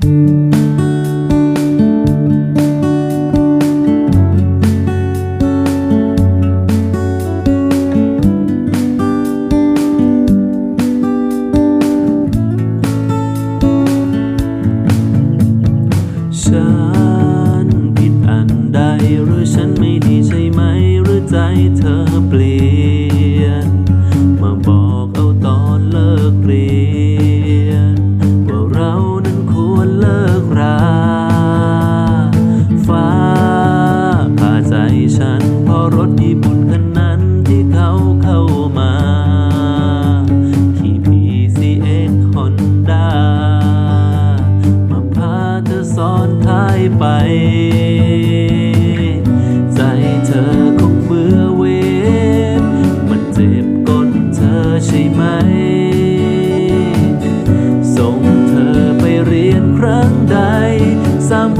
ฉันผิดอันใดหรือฉันไม่ดีใช่ไหมหรือใจเธอเปลี่ยน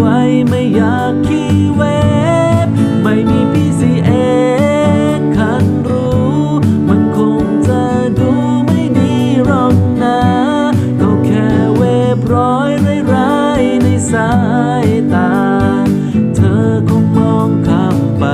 ไว้ไม่อยากขี่เวฟไม่มี PCX คันรู้ มันคงจะดูไม่ดีหรอกนะก็แค่เวฟร้อยร้ายในสายตา เธอคงมองข้ามไป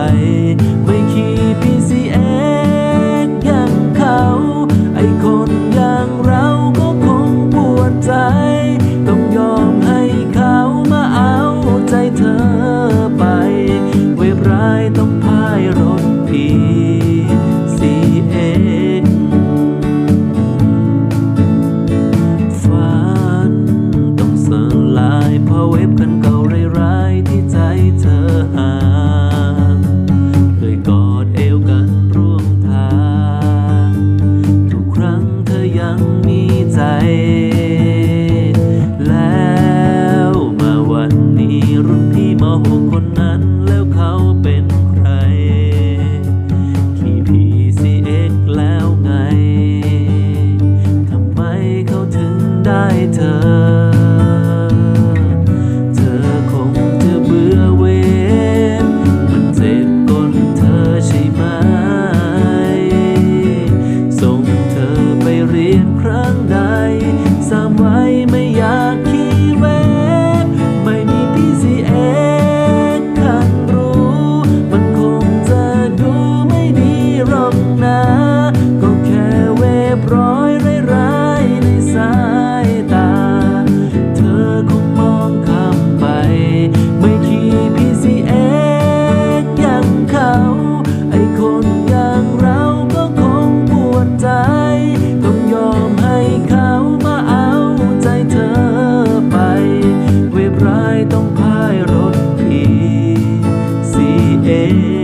แล้วมาวันนี้รุนพี่มหกคนนั้นแล้วเขาเป็นใคร ขี่พีซีเอ็กแล้วไง ทำไมเขาถึงได้เธอครั้งใด พายรถพี CA